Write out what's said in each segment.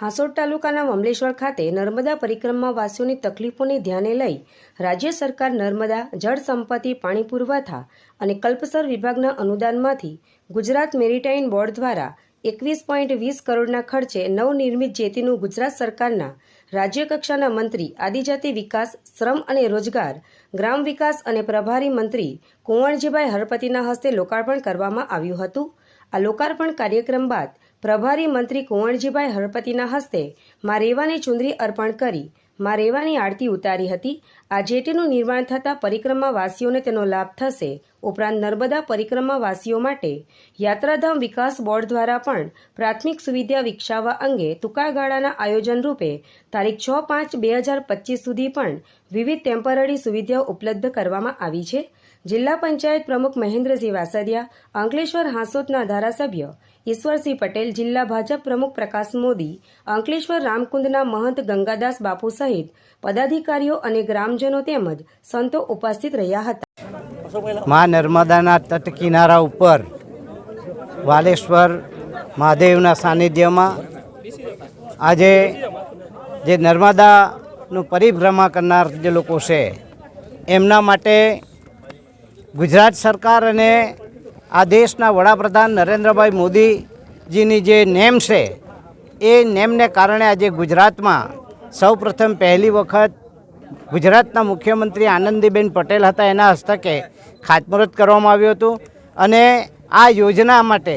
હાંસોડ તાલુકાના મમલેશ્વર ખાતે નર્મદા પરિક્રમા વાસીઓની તકલીફોને ધ્યાને લઈ રાજ્ય સરકાર નર્મદા, જળ સંપત્તિ, પાણી પુરવઠા અને કલ્પસર વિભાગના અનુદાનમાંથી ગુજરાત મેરીટાઈમ બોર્ડ દ્વારા એકવીસ પોઈન્ટ વીસ કરોડના ખર્ચે નવનિર્મિત જેતીનું ગુજરાત સરકારના રાજ્ય કક્ષાના મંત્રી, આદિજાતિ વિકાસ, શ્રમ અને રોજગાર, ગ્રામ વિકાસ અને પ્રભારી મંત્રી કુંવરજીભાઈ હરપતિના હસ્તે લોકાર્પણ કરવામાં આવ્યું હતું. આ લોકાર્પણ કાર્યક્રમ બાદ પ્રભારી મંત્રી કુંવરજીભાઈ હરપતિના હસ્તે મા રેવાની ચુંદરી અર્પણ કરી મા રેવાની આરતી ઉતારી હતી. આ જેટીનું નિર્માણ થતાં પરિક્રમાવાસીઓને તેનો લાભ થશે. ઉપરાંત નર્મદા પરિક્રમાવાસીઓ માટે યાત્રાધામ વિકાસ બોર્ડ દ્વારા પણ પ્રાથમિક સુવિધા વિકસાવવા અંગે ટૂંકા ગાળાના આયોજન રૂપે તારીખ છ પાંચ બે હજાર પચીસ સુધી પણ વિવિધ ટેમ્પરરી સુવિધાઓ ઉપલબ્ધ કરવામાં આવી છે. જિલ્લા પંચાયત પ્રમુખ મહેન્દ્રસિંહ વાસદિયા, અંકલેશ્વર હાંસોદના ધારાસભ્ય ઈશ્વરસિંહ પટેલ, જિલ્લા ભાજપ પ્રમુખ પ્રકાશ મોદી, અંકલેશ્વર રામકુંડના મહંત ગંગાદાસ બાપુ સહિત પદાધિકારીઓ અને ગ્રામજનો તેમજ સંતો ઉપસ્થિત રહ્યા હતા. મા નર્મદાના તટ કિનારા ઉપર વાલેશ્વર મહાદેવના સાનિધ્યમાં આજે જે નર્મદાનું પરિભ્રમા કરનાર જે લોકો છે, એમના માટે ગુજરાત સરકાર અને આ દેશના વડાપ્રધાન નરેન્દ્રભાઈ મોદીજીની જે નેમ છે, એ નેમને કારણે આજે ગુજરાતમાં સૌપ્રથમ પહેલી વખત ગુજરાતના મુખ્યમંત્રી આનંદીબેન પટેલ હતા. એના હસ્તકે ખાતમુહૂર્ત કરવામાં આવ્યું હતું અને આ યોજના માટે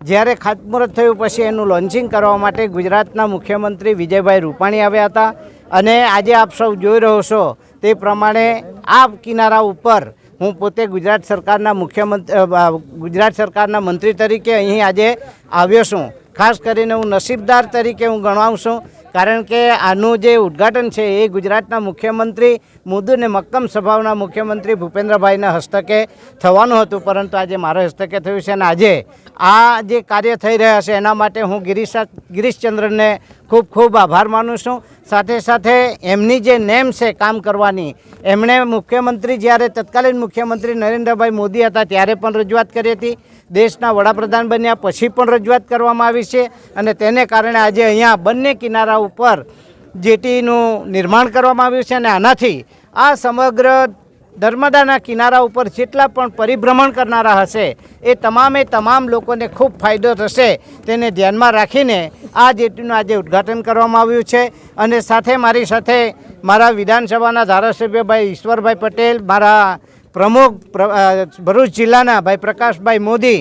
જ્યારે ખાતમુહૂર્ત થયું પછી એનું લોન્ચિંગ કરવા માટે ગુજરાતના મુખ્યમંત્રી વિજયભાઈ રૂપાણી આવ્યા હતા. અને આજે આપ સૌ જોઈ રહ્યો છો તે પ્રમાણે આ કિનારા ઉપર હું પોતે ગુજરાત સરકારના મુખ્યમંત્રી ગુજરાત સરકારના મંત્રી તરીકે અહીં આજે આવ્યો છું. ખાસ કરીને હું નસીબદાર તરીકે હું ગણાવું છું. કારણ કે આનું જે ઉદ્ઘાટન છે એ ગુજરાતના મુખ્યમંત્રી મુદુ અને મક્કમ સ્વભાવના મુખ્યમંત્રી ભૂપેન્દ્રભાઈના હસ્તકે થવાનું હતું. પરંતુ આજે મારા હસ્તકે થયું છે અને આજે આ જે કાર્ય થઈ રહ્યા છે એના માટે હું ગિરીશ ગિરીશચંદ્રને ખૂબ ખૂબ આભાર માનું છું. સાથે સાથે એમની જે નેમ છે કામ કરવાની, એમણે મુખ્યમંત્રી જ્યારે તત્કાલીન મુખ્યમંત્રી નરેન્દ્રભાઈ મોદી હતા ત્યારે પણ રજૂઆત કરી હતી. દેશના વડાપ્રધાન બન્યા પછી પણ રજૂઆત કરવામાં આવી છે અને તેને કારણે આજે અહીંયા બંને કિનારા ઉપર જેટીનું નિર્માણ કરવામાં આવ્યું છે અને આનાથી આ સમગ્ર નર્મદાના કિનારા ઉપર જેટલા પણ પરિભ્રમણ કરનારા હશે, એ તમામે તમામ લોકોને ખૂબ ફાયદો થશે. તેને ધ્યાનમાં રાખીને આ જેટીનું આજે ઉદ્ઘાટન કરવામાં આવ્યું છે. અને સાથે મારી સાથે મારા વિધાનસભાના ધારાસભ્ય ભાઈ ઈશ્વરભાઈ પટેલ, મારા પ્રમુખ ભરૂચ જિલ્લાના ભાઈ પ્રકાશભાઈ મોદી,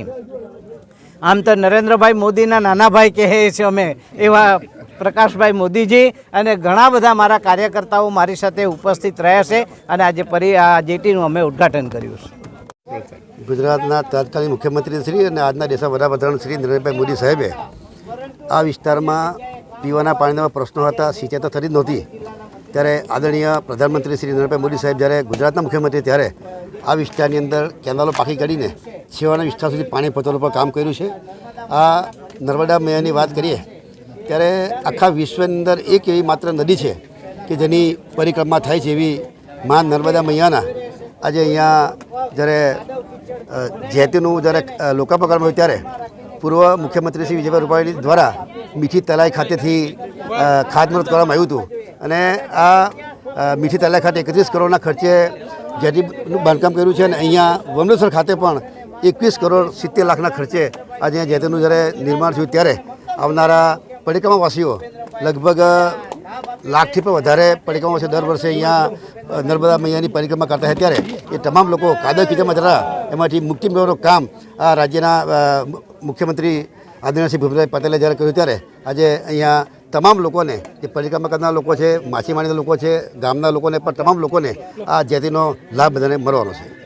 આમ તો નરેન્દ્રભાઈ મોદીના નાના ભાઈ કહે છે અમે, એવા પ્રકાશભાઈ મોદીજી અને ઘણા બધા મારા કાર્યકર્તાઓ મારી સાથે ઉપસ્થિત રહ્યા છે અને આજે પરી આ જેટીનું અમે ઉદ્ઘાટન કર્યું છે. ગુજરાતના તત્કાલીન મુખ્યમંત્રી શ્રી અને આજના દેશના વડાપ્રધાન શ્રી નરેન્દ્રભાઈ મોદી સાહેબે આ વિસ્તારમાં પીવાના પાણીના પ્રશ્નો હતા, સિંચાઈ તો થતી જ નહોતી. ત્યારે આદરણીય પ્રધાનમંત્રી શ્રી નરેન્દ્રભાઈ મોદી સાહેબ જ્યારે ગુજરાતના મુખ્યમંત્રી ત્યારે આ વિસ્તારની અંદર કેનાલો પાકી કાઢીને છેવાના વિસ્તાર સુધી પાણી પહોંચવાનું પર કામ કર્યું છે. આ નર્મદા મેયરની વાત કરીએ ત્યારે આખા વિશ્વની અંદર એક એવી માત્ર નદી છે કે જેની પરિક્રમા થાય છે એવી મા નર્મદા મૈયાના. આજે અહીંયા જ્યારે જેતીનું જ્યારે અ, હોય ત્યારે પૂર્વ મુખ્યમંત્રી શ્રી વિજયભાઈ રૂપાણી દ્વારા મીઠી તલાઈ ખાતેથી ખાતમુહૂર્ત કરવામાં આવ્યું હતું. અને આ મીઠી તલાઈ ખાતે એકત્રીસ કરોડના ખર્ચે જેટીનું બાંધકામ કર્યું છે અને અહીંયા વમલેશ્વર ખાતે પણ એકવીસ કરોડ સિત્તેર લાખના ખર્ચે આજે જેતીનું જ્યારે નિર્માણ થયું ત્યારે આવનારા પરિક્રમાવાસીઓ લગભગ લાખથી પણ વધારે પરિક્રમાવાસીઓ દર વર્ષે અહીંયા નર્મદા મૈયાની પરિક્રમા કરતા હોય ત્યારે એ તમામ લોકો કાદર કીચડમાં જતા એમાંથી મુક્તિ મેળવવાનું કામ આ રાજ્યના મુખ્યમંત્રી આદરણીય શ્રી ભૂપેન્દ્રભાઈ પટેલે જ્યારે કર્યું ત્યારે આજે અહીંયા તમામ લોકોને, જે પરિક્રમા કરનાર લોકો છે, માછીમારીના લોકો છે, ગામના લોકોને પણ તમામ લોકોને આ જેતીનો લાભ બધાને મળવાનો છે.